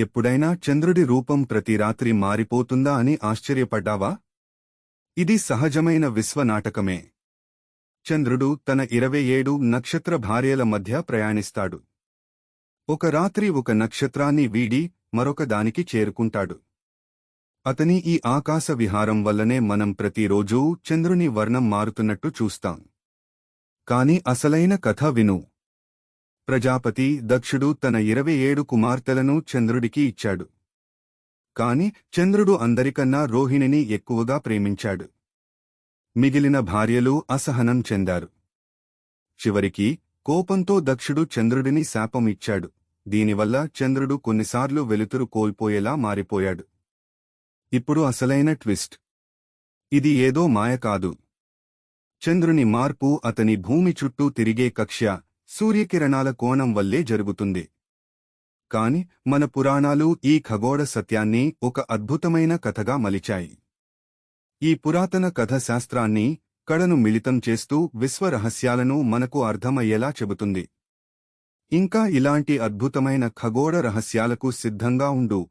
ఎప్పుడైనా చంద్రుడి రూపం ప్రతి రాత్రి మారిపోతుందా అని ఆశ్చర్యపడ్డావా? ఇది సహజమైన విశ్వనాటకమే. చంద్రుడు తన ఇరవై ఏడు నక్షత్ర భార్యల మధ్య ప్రయాణిస్తాడు. ఒక రాత్రి ఒక నక్షత్రాన్ని వీడి మరొక దానికి చేరుకుంటాడు. అతని ఈ ఆకాశ విహారం వల్లనే మనం ప్రతిరోజూ చంద్రుని వర్ణం మారుతున్నట్టు చూస్తాం. కాని అసలైన కథ విను. ప్రజాపతి దక్షుడు తన ఇరవై ఏడు కుమార్తెలను చంద్రుడికి ఇచ్చాడు. కాని చంద్రుడు అందరికన్నా రోహిణిని ఎక్కువగా ప్రేమించాడు. మిగిలిన భార్యలు అసహనం చెందారు. చివరికి కోపంతో దక్షుడు చంద్రుడిని శాపం ఇచ్చాడు. దీనివల్ల చంద్రుడు కొన్నిసార్లు వెలుతురు కోల్పోయేలా మారిపోయాడు. ఇప్పుడు అసలైన ట్విస్ట్. ఇది ఏదో మాయ కాదు. చంద్రుని మార్పు అతని భూమి చుట్టూ తిరిగే కక్ష్య సూర్యకిరణాల కోణం వల్లే జరుగుతుంది. కాని మన పురాణాలు ఈ ఖగోళ సత్యాన్ని ఒక అద్భుతమైన కథగా మలిచాయి. ఈ పురాతన కథ శాస్త్రాన్ని కళను మిళితం చేస్తూ విశ్వ రహస్యాలను మనకు అర్థమయ్యేలా చెబుతుంది. ఇంకా ఇలాంటి అద్భుతమైన ఖగోళ రహస్యాలకు సిద్ధంగా ఉండు.